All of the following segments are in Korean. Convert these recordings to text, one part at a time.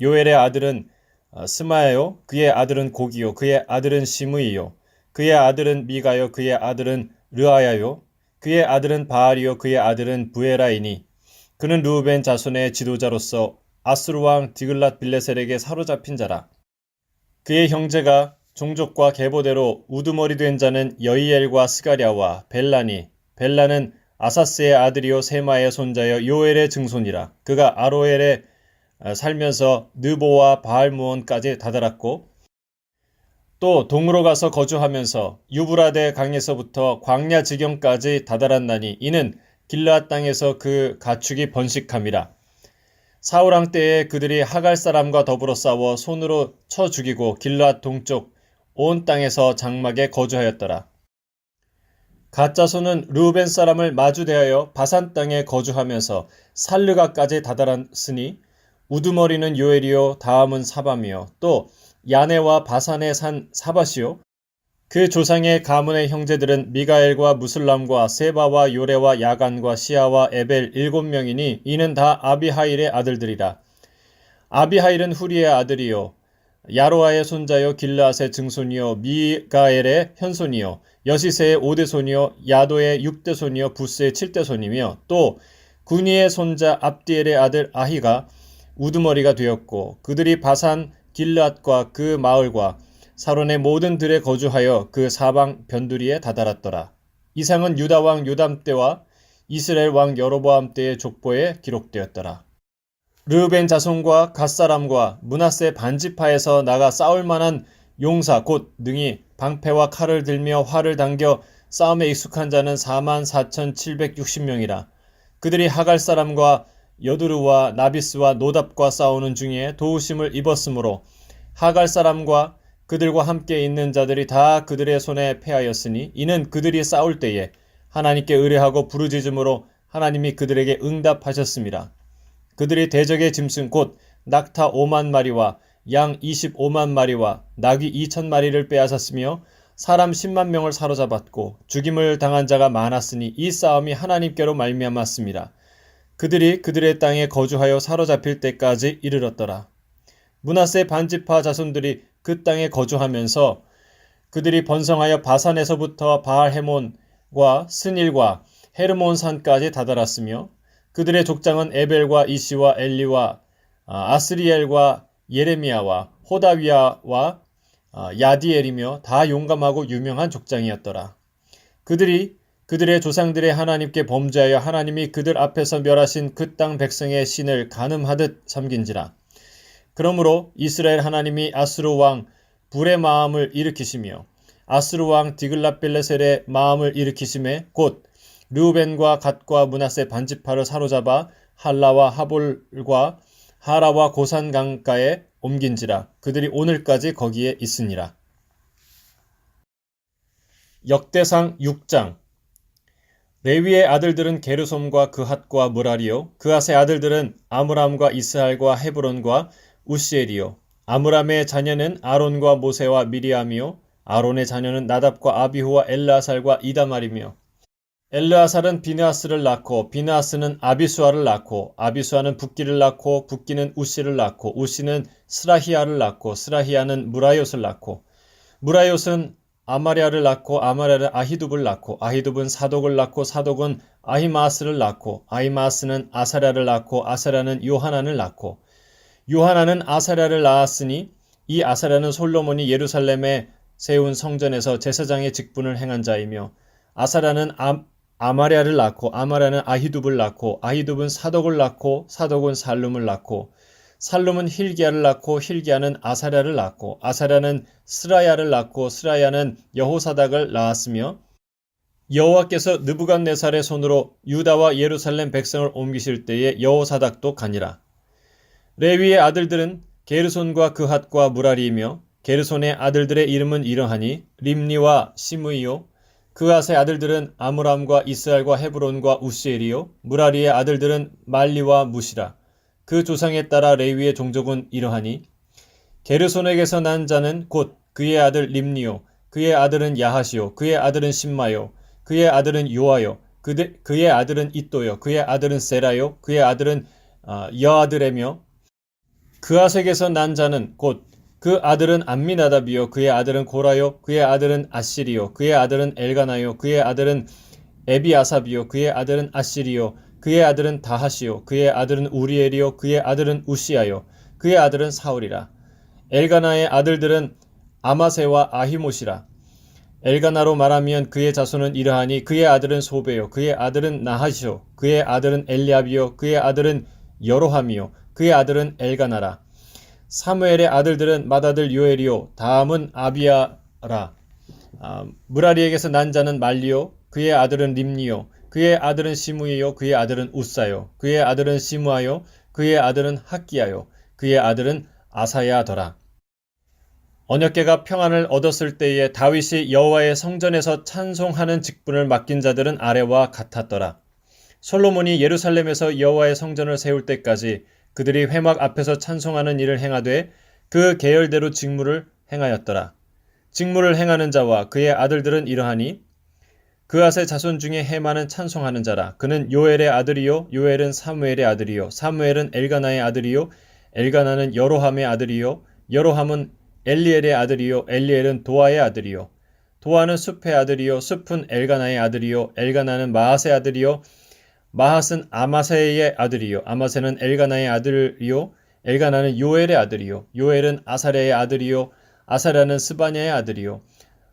요엘의 아들은 어, 스마야요. 그의 아들은 고기요. 그의 아들은 시므이요. 그의 아들은 미가요. 그의 아들은 르아야요. 그의 아들은 바알이요. 그의 아들은 부에라이니. 그는 르우벤 자손의 지도자로서 아스루 왕 디글랏 빌레셀에게 사로잡힌 자라. 그의 형제가 종족과 계보대로 우두머리 된 자는 여이엘과 스가랴와 벨라니. 벨라는 아사스의 아들이요 세마의 손자여 요엘의 증손이라. 그가 아로엘에 어, 살면서 느보와 바알무온까지 다다랐고 또 동으로 가서 거주하면서 유브라데 강에서부터 광야 지경까지 다다랐나니 이는 길르앗 땅에서 그 가축이 번식함이라. 사울왕 때에 그들이 하갈 사람과 더불어 싸워 손으로 쳐 죽이고 길르앗 동쪽 온 땅에서 장막에 거주하였더라. 가짜손은 르우벤 사람을 마주 대하여 바산 땅에 거주하면서 살르가까지 다다랐으니 우두머리는 요엘이요 다음은 사밤이요. 또 야네와 바산의 산 사바시요. 그 조상의 가문의 형제들은 미가엘과 무슬람과 세바와 요레와 야간과 시아와 에벨 일곱 명이니 이는 다 아비하일의 아들들이라. 아비하일은 후리의 아들이요 야로아의 손자요 길라앗의 증손이요 미가엘의 현손이요 여시세의 오대손이요 야도의 육대손이요 부스의 칠대손이며 또 군이의 손자 압디엘의 아들 아히가 우두머리가 되었고 그들이 바산 길앗과 그 마을과 사론의 모든 들에 거주하여 그 사방 변두리에 다다랐더라. 이상은 유다 왕 요담 때와 이스라엘 왕 여로보암 때의 족보에 기록되었더라. 르벤 자손과 갓 사람과 문하세 반지파에서 나가 싸울 만한 용사 곧 능히 방패와 칼을 들며 활을 당겨 싸움에 익숙한 자는 4만 4,760명이라. 그들이 하갈 사람과 여두르와 나비스와 노답과 싸우는 중에 도우심을 입었으므로 하갈 사람과 그들과 함께 있는 자들이 다 그들의 손에 패하였으니 이는 그들이 싸울 때에 하나님께 의뢰하고 부르짖음으로 하나님이 그들에게 응답하셨습니다. 그들이 대적의 짐승 곧 낙타 5만 마리와 양 25만 마리와 나귀 2천 마리를 빼앗았으며 사람 10만 명을 사로잡았고 죽임을 당한 자가 많았으니 이 싸움이 하나님께로 말미암았습니다. 그들이 그들의 땅에 거주하여 사로잡힐 때까지 이르렀더라. 문하세 반지파 자손들이 그 땅에 거주하면서 그들이 번성하여 바산에서부터 바알헤몬과 스닐과 헤르몬 산까지 다다랐으며 그들의 족장은 에벨과 이시와 엘리와 아, 아스리엘과 예레미야와 호다위아와 아, 야디엘이며 다 용감하고 유명한 족장이었더라. 그들이 그들의 조상들의 하나님께 범죄하여 하나님이 그들 앞에서 멸하신 그 땅 백성의 신을 가늠하듯 섬긴지라. 그러므로 이스라엘 하나님이 아스루 왕 불의 마음을 일으키시며 아스루 왕 디글라빌레셀의 마음을 일으키심에 곧 르우벤과 갓과 문하세 반지파를 사로잡아 할라와 하볼과 하라와 고산 강가에 옮긴지라 그들이 오늘까지 거기에 있으니라. 역대상 6장 레위의 아들들은 게르솜과 그핫과 무라리요. 그핫의 아들들은 아므람과 이스할과 헤브론과 우시엘이요. 아므람의 자녀는 아론과 모세와 미리암이요. 아론의 자녀는 나답과 아비후와 엘라살과 이다말이며 엘르아살은 비느하스를 낳고 비느하스는 아비수아를 낳고 아비수아는 붓기를 낳고 붓기는 우시를 낳고 우시는 스라히아를 낳고 스라히아는 무라이옷을 낳고 무라이옷은 아마리아를 낳고 아마리아는 아히둡을 낳고 아히둡은 사독을 낳고 사독은 아히마스를 낳고 아히마스는 아사랴를 낳고 아사랴는 요하난을 낳고. 요하난은 아사랴를 낳았으니 이 아사랴는 솔로몬이 예루살렘에 세운 성전에서 제사장의 직분을 행한 자이며 아사랴는 아, 아마리아를 낳고 아마리아는 아히둡을 낳고 아히둡은 사독을 낳고 사독은 살룸을 낳고 살룸은 힐기야를 낳고 힐기야는 아사랴를 낳고 아사랴는 스라야를 낳고 스라야는 여호사닥을 낳았으며 여호와께서 느부갓네살의 손으로 유다와 예루살렘 백성을 옮기실 때에 여호사닥도 가니라. 레위의 아들들은 게르손과 그핫과 무라리이며 게르손의 아들들의 이름은 이러하니 림니와 시므이요 그핫의 아들들은 아므람과 이스라엘과 헤브론과 우시엘이요 무라리의 아들들은 말리와 무시라 그 조상에 따라 레위의 종족은 이러하니 게르손에게서 난 자는 곧 그의 아들 림니요 그의 아들은 야하시요 그의 아들은 심마요 그의 아들은 요아요 그대, 그의 아들은 이또요 그의 아들은 세라요 그의 아들은 아, 여아들에며 그아색에서 난 자는 곧 그 아들은 암미나답이요 그의 아들은 고라요 그의 아들은 아시리요 그의 아들은 엘가나요 그의 아들은 에비아삽이요 그의 아들은 아시리요 그의 아들은 다하시요 그의 아들은 우리엘이요 그의 아들은 우시아요 그의 아들은 사울이라 엘가나의 아들들은 아마세와 아히못이라 엘가나로 말하면 그의 자손은 이러하니 그의 아들은 소베요 그의 아들은 나하시요 그의 아들은 엘리압이요 그의 아들은 여로함이요 그의 아들은 엘가나라 사무엘의 아들들은 맏아들 요엘이요 다음은 아비아라 아, 무라리에게서 난 자는 말리요 그의 아들은 림니요 그의 아들은 시무이요 그의 아들은 우사요 그의 아들은 시무아요 그의 아들은 학기야요 그의 아들은 아사야더라 언약계가 평안을 얻었을 때에 다윗이 여호와의 성전에서 찬송하는 직분을 맡긴 자들은 아래와 같았더라. 솔로몬이 예루살렘에서 여호와의 성전을 세울 때까지 그들이 회막 앞에서 찬송하는 일을 행하되 그 계열대로 직무를 행하였더라. 직무를 행하는 자와 그의 아들들은 이러하니 그아의 자손 중에 해마는 찬송하는 자라. 그는 요엘의 아들이요 요엘은 사무엘의 아들이요 사무엘은 엘가나의 아들이요 엘가나는 여로함의 아들이요 여로함은 엘리엘의 아들이요 엘리엘은 도아의 아들이요 도아는 숲의 아들이요 숲은 엘가나의 아들이요 엘가나는 마하스의 아들이요 마하스는 아마세의 아들이요 아마세는 엘가나의 아들이요 엘가나는 요엘의 아들이요 요엘은 아사랴의 아들이요 아사랴는 스바냐의 아들이요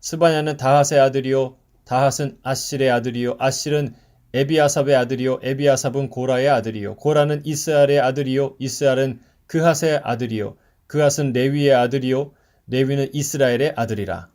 스바냐는 다하스의 아들이요 다하스는 아실의 아들이요. 아실은 에비아삽의 아들이요. 에비아삽은 고라의 아들이요. 고라는 이스알의 아들이요. 이스알은 그핫의 아들이요. 그핫은 레위의 아들이요. 레위는 이스라엘의 아들이라.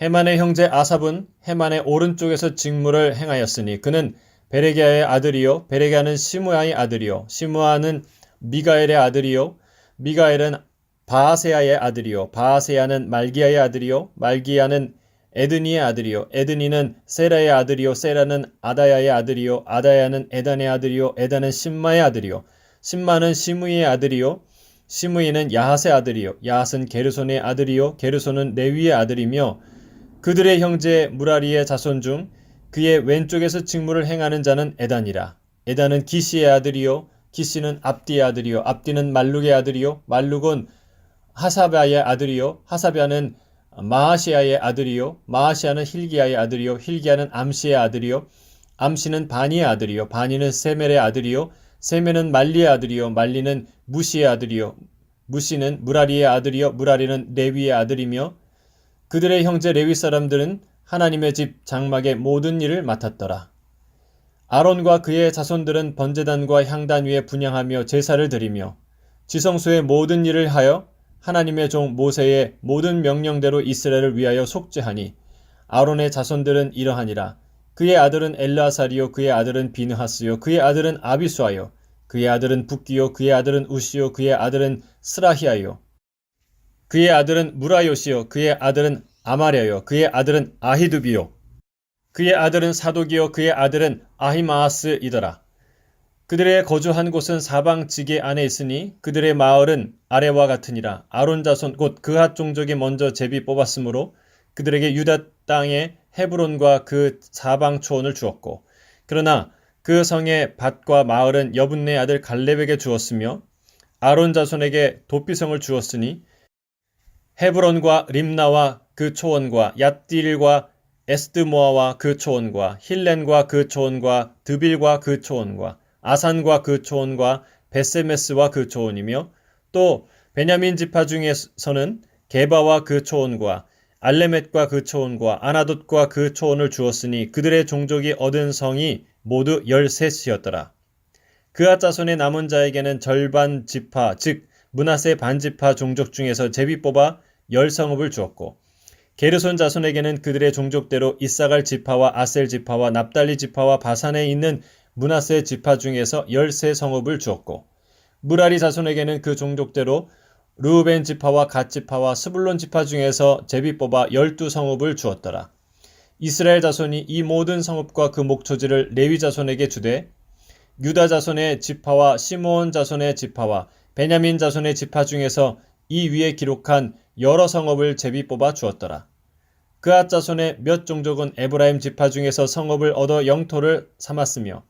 헤만의 형제 아삽은 헤만의 오른쪽에서 직무를 행하였으니 그는 베레기아의 아들이요. 베레기아는 시무아의 아들이요. 시무아는 미가엘의 아들이요. 미가엘은 바아세아의 아들이요. 바아세아는 말기야의 아들이요. 말기야는 에드니의 아들이요. 에드니는 세라의 아들이요. 세라는 아다야의 아들이요. 아다야는 에단의 아들이요. 에단은 심마의 아들이요. 심마는 시무이의 아들이요. 시므이는 야핫의 아들이요. 야핫은 게르손의 아들이요. 게르손은 레위의 아들이며 그들의 형제 무라리의 자손 중 그의 왼쪽에서 직무를 행하는 자는 에단이라. 에단은 기시의 아들이요. 기시는 압디의 아들이요. 압디는 말룩의 아들이요. 말룩은 하사바의 아들이요. 하사바는 마하시아의 아들이요 마하시아는 힐기야의 아들이요 힐기야는 암시의 아들이요 암시는 바니의 아들이요 바니는 세멜의 아들이요 세메는 말리의 아들이요 말리는 무시의 아들이요 무시는 무라리의 아들이요 무라리는 레위의 아들이며 그들의 형제 레위 사람들은 하나님의 집 장막의 모든 일을 맡았더라. 아론과 그의 자손들은 번제단과 향단 위에 분양하며 제사를 드리며 지성소의 모든 일을 하여 하나님의 종 모세의 모든 명령대로 이스라엘을 위하여 속죄하니 아론의 자손들은 이러하니라 그의 아들은 엘라사리요 그의 아들은 비느하스요 그의 아들은 아비수아요 그의 아들은 북기요 그의 아들은 우시요 그의 아들은 스라히아요 그의 아들은 무라요시요 그의 아들은 아마랴요 그의 아들은 아히두비요 그의 아들은 사독이요 그의 아들은 아히마아스이더라 그들의 거주한 곳은 사방 지게 안에 있으니 그들의 마을은 아래와 같으니라. 아론 자손 곧 그핫 종족이 먼저 제비 뽑았으므로 그들에게 유다 땅에 헤브론과 그 사방 초원을 주었고 그러나 그 성의 밭과 마을은 여분네 아들 갈렙에게 주었으며 아론 자손에게 도피성을 주었으니 헤브론과 림나와 그 초원과 얏딜과 에스드모아와 그 초원과 힐렌과 그 초원과 드빌과 그 초원과 아산과 그 초원과 베세메스와 그 초원이며 또 베냐민 지파 중에서는 게바와 그 초원과 알레멧과 그 초원과 아나돗과 그 초원을 주었으니 그들의 종족이 얻은 성이 모두 열셋이었더라. 그아 자손의 남은 자에게는 절반 지파 즉 문하세 반지파 종족 중에서 제비 뽑아 열 성읍을 주었고 게르손 자손에게는 그들의 종족대로 이사갈 지파와 아셀 지파와 납달리 지파와 바산에 있는 문하세 지파 중에서 열세 성읍을 주었고 무라리 자손에게는 그 종족대로 르우벤 지파와 갓 지파와 스불론 지파 중에서 제비 뽑아 열두 성읍을 주었더라. 이스라엘 자손이 이 모든 성읍과 그 목초지를 레위 자손에게 주되 유다 자손의 지파와 시므온 자손의 지파와 베냐민 자손의 지파 중에서 이 위에 기록한 여러 성읍을 제비 뽑아 주었더라. 그앗 자손의 몇 종족은 에브라임 지파 중에서 성읍을 얻어 영토를 삼았으며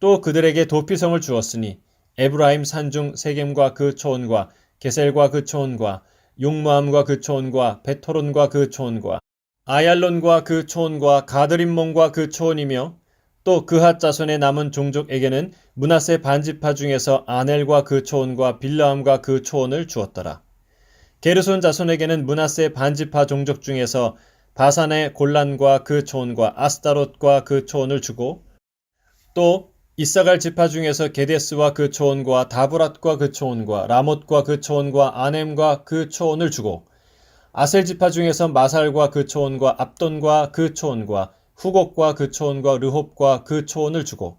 또 그들에게 도피성을 주었으니 에브라임 산중 세겜과 그 초원과 게셀과 그 초원과 용무함과 그 초원과 베토론과 그 초원과 아얄론과 그 초원과 가드림몬과 그 초원이며 또 그핫 자손의 남은 종족에게는 문하세 반지파 중에서 아넬과 그 초원과 빌라함과 그 초원을 주었더라. 게르손 자손에게는 문하세 반지파 종족 중에서 바산의 골란과 그 초원과 아스타롯과 그 초원을 주고 또 이사갈 지파 중에서 게데스와 그 초원과 다브랏과 그 초원과 라못과 그 초원과 아넴과 그 초원을 주고 아셀 지파 중에서 마살과 그 초원과 압돈과 그 초원과 후곡과 그 초원과 르홉과 그 초원을 주고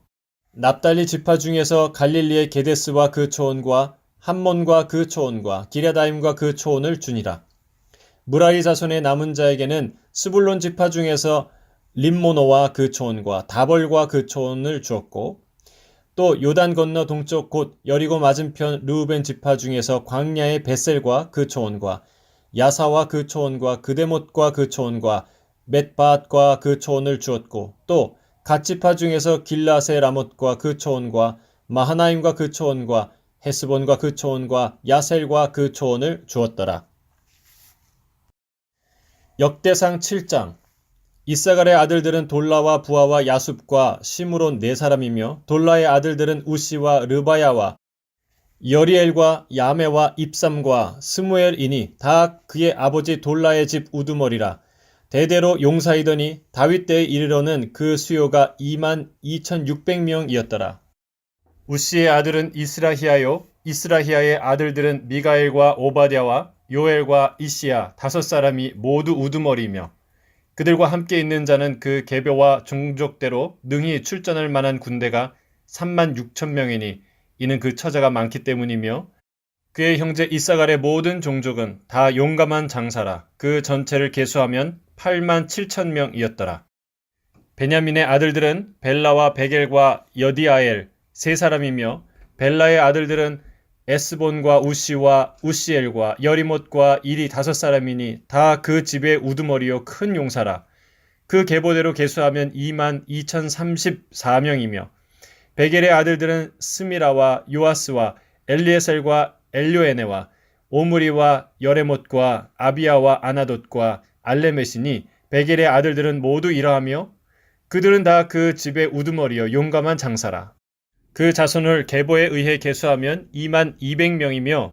납달리 지파 중에서 갈릴리의 게데스와 그 초원과 함몬과 그 초원과 기랴다임과 그 초원을 주니라. 무라리 자손의 남은 자에게는 스불론 지파 중에서 림모노와 그 초원과 다벌과 그 초원을 주었고 또 요단 건너 동쪽 곧 여리고 맞은편 루우벤 지파 중에서 광야의 베셀과 그 초원과 야사와 그 초원과 그대못과 그 초원과 맷밭과 그 초원을 주었고 또 갓지파 중에서 길라세 라못과 그 초원과 마하나임과 그 초원과 헤스본과 그 초원과 야셀과 그 초원을 주었더라. 역대상 7장 이사갈의 아들들은 돌라와 부하와 야숲과 시므론 네 사람이며 돌라의 아들들은 우시와 르바야와 여리엘과 야메와 입삼과 스무엘이니 다 그의 아버지 돌라의 집 우두머리라 대대로 용사이더니 다윗 때에 이르러는 그 수요가 2만 2,600명이었더라. 우시의 아들은 이스라히야요 이스라히야의 아들들은 미가엘과 오바댜와 요엘과 이시야 다섯 사람이 모두 우두머리이며 그들과 함께 있는 자는 그 계벼와 종족대로 능히 출전할 만한 군대가 3만 6천 명이니 이는 그 처자가 많기 때문이며 그의 형제 이사갈의 모든 종족은 다 용감한 장사라 그 전체를 계수하면 8만 7천 명이었더라. 베냐민의 아들들은 벨라와 베겔과 여디아엘 세 사람이며 벨라의 아들들은 에스본과 우시와 우시엘과 여리못과 일이 다섯 사람이니 다 그 집의 우두머리요 큰 용사라. 그 계보대로 계수하면 2만 2,034명이며 베겔의 아들들은 스미라와 요아스와 엘리에셀과 엘료에네와 오므리와 여레못과 아비야와 아나돗과 알레메시니 베겔의 아들들은 모두 이러하며 그들은 다 그 집의 우두머리요 용감한 장사라. 그 자손을 계보에 의해 계수하면 2만 200명이며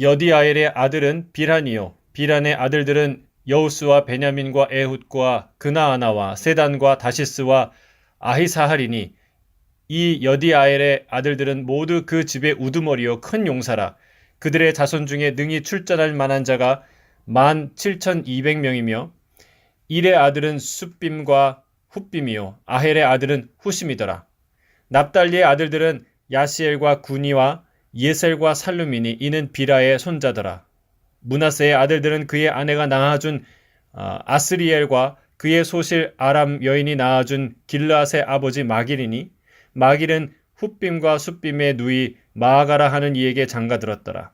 여디아엘의 아들은 비란이요. 비란의 아들들은 여우스와 베냐민과 에훗과 그나아나와 세단과 다시스와 아히사할이니 이 여디아엘의 아들들은 모두 그 집의 우두머리요. 큰 용사라. 그들의 자손 중에 능히 출전할 만한 자가 만 7,200명이며 일의 아들은 숫빔과 훗빔이요. 아헬의 아들은 후심이더라 납달리의 아들들은 야시엘과 구니와 예셀과 살루미니 이는 비라의 손자더라. 문하세의 아들들은 그의 아내가 낳아준 아, 아스리엘과 그의 소실 아람 여인이 낳아준 길라앗의 아버지 마길이니 마길은 훗빔과 숫빔의 누이 마아가라 하는 이에게 장가들었더라.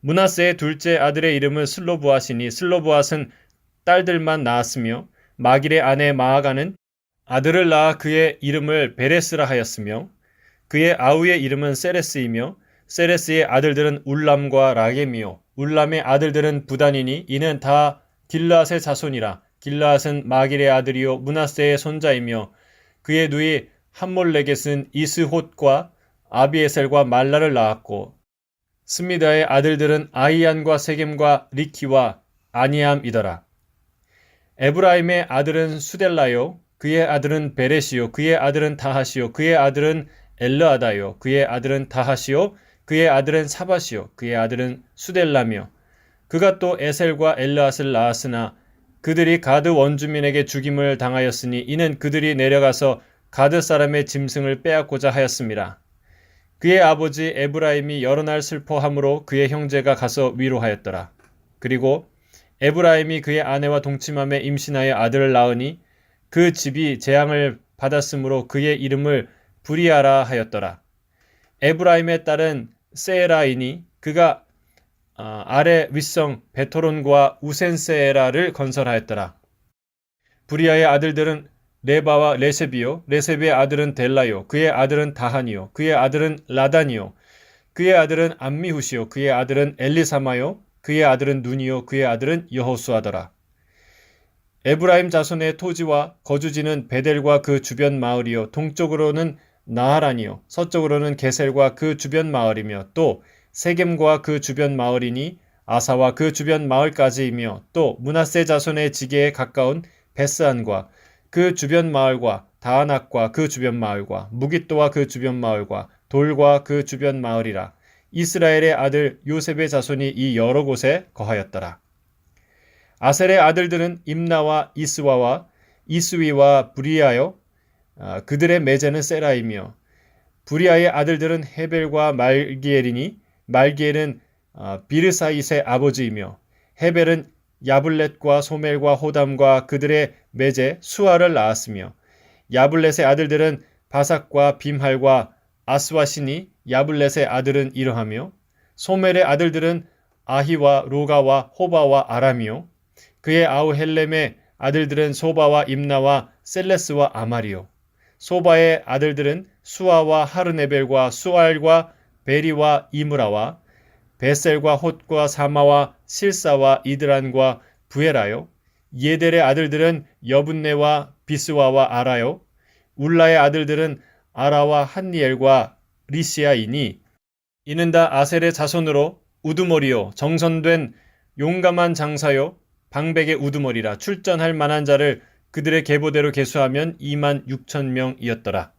문하세의 둘째 아들의 이름은 슬로브앗이니 슬로브앗은 딸들만 낳았으며 마길의 아내 마아가는 아들을 낳아 그의 이름을 베레스라 하였으며 그의 아우의 이름은 세레스이며 세레스의 아들들은 울람과 라겜이요. 울람의 아들들은 부단이니 이는 다 길라앗의 자손이라. 길라앗은 마길의 아들이요. 문하세의 손자이며 그의 누이 함몰레겟은 이스톳과 아비에셀과 말라를 낳았고 스미다의 아들들은 아이안과 세겜과 리키와 아니암이더라. 에브라임의 아들은 수델라요 그의 아들은 베레시요 그의 아들은 다하시요 그의 아들은 엘르아다요 그의 아들은 다하시요 그의 아들은 사바시요 그의 아들은 수델라며 그가 또 에셀과 엘르앗을 낳았으나 그들이 가드 원주민에게 죽임을 당하였으니 이는 그들이 내려가서 가드 사람의 짐승을 빼앗고자 하였습니다. 그의 아버지 에브라임이 여러 날 슬퍼함으로 그의 형제가 가서 위로하였더라. 그리고 에브라임이 그의 아내와 동침함에 임신하여 아들을 낳으니 그 집이 재앙을 받았으므로 그의 이름을 브리아라 하였더라. 에브라임의 딸은 세라이니 그가 아, 아래 윗성 베토론과 우센세라를 건설하였더라. 브리아의 아들들은 레바와 레세비요, 레세비의 아들은 델라요, 그의 아들은 다한이요, 그의 아들은 라단이요, 그의 아들은 암미후시요, 그의 아들은 엘리사마요, 그의 아들은 눈이요, 그의 아들은 여호수아더라. 에브라임 자손의 토지와 거주지는 베델과 그 주변 마을이요, 동쪽으로는 나하란이요, 서쪽으로는 게셀과 그 주변 마을이며 또 세겜과 그 주변 마을이니 아사와 그 주변 마을까지이며 또 문하세 자손의 지게에 가까운 베스안과 그 주변 마을과 다하낙과 그 주변 마을과 무기또와 그 주변 마을과 돌과 그 주변 마을이라. 이스라엘의 아들 요셉의 자손이 이 여러 곳에 거하였더라. 아셀의 아들들은 임나와 이스와와 이스위와 브리아요. 아, 그들의 매제는 세라이며 브리아의 아들들은 헤벨과 말기엘이니 말기엘은 아, 비르사잇의 아버지이며 헤벨은 야블렛과 소멜과 호담과 그들의 매제 수아를 낳았으며 야블렛의 아들들은 바삭과 빔할과 아스와시니 야블렛의 아들은 이러하며 소멜의 아들들은 아히와 로가와 호바와 아람이요 그의 아우 헬렘의 아들들은 소바와 임나와 셀레스와 아마리요 소바의 아들들은 수아와 하르네벨과 수알과 베리와 이므라와 베셀과 홑과 사마와 실사와 이드란과 부에라요. 예델의 아들들은 여분네와 비스와와 아라요. 울라의 아들들은 아라와 한니엘과 리시아이니 이는 다 아셀의 자손으로 우두머리요 정선된 용감한 장사요 방백의 우두머리라 출전할 만한 자를 그들의 계보대로 계수하면 2만 6천 명이었더라.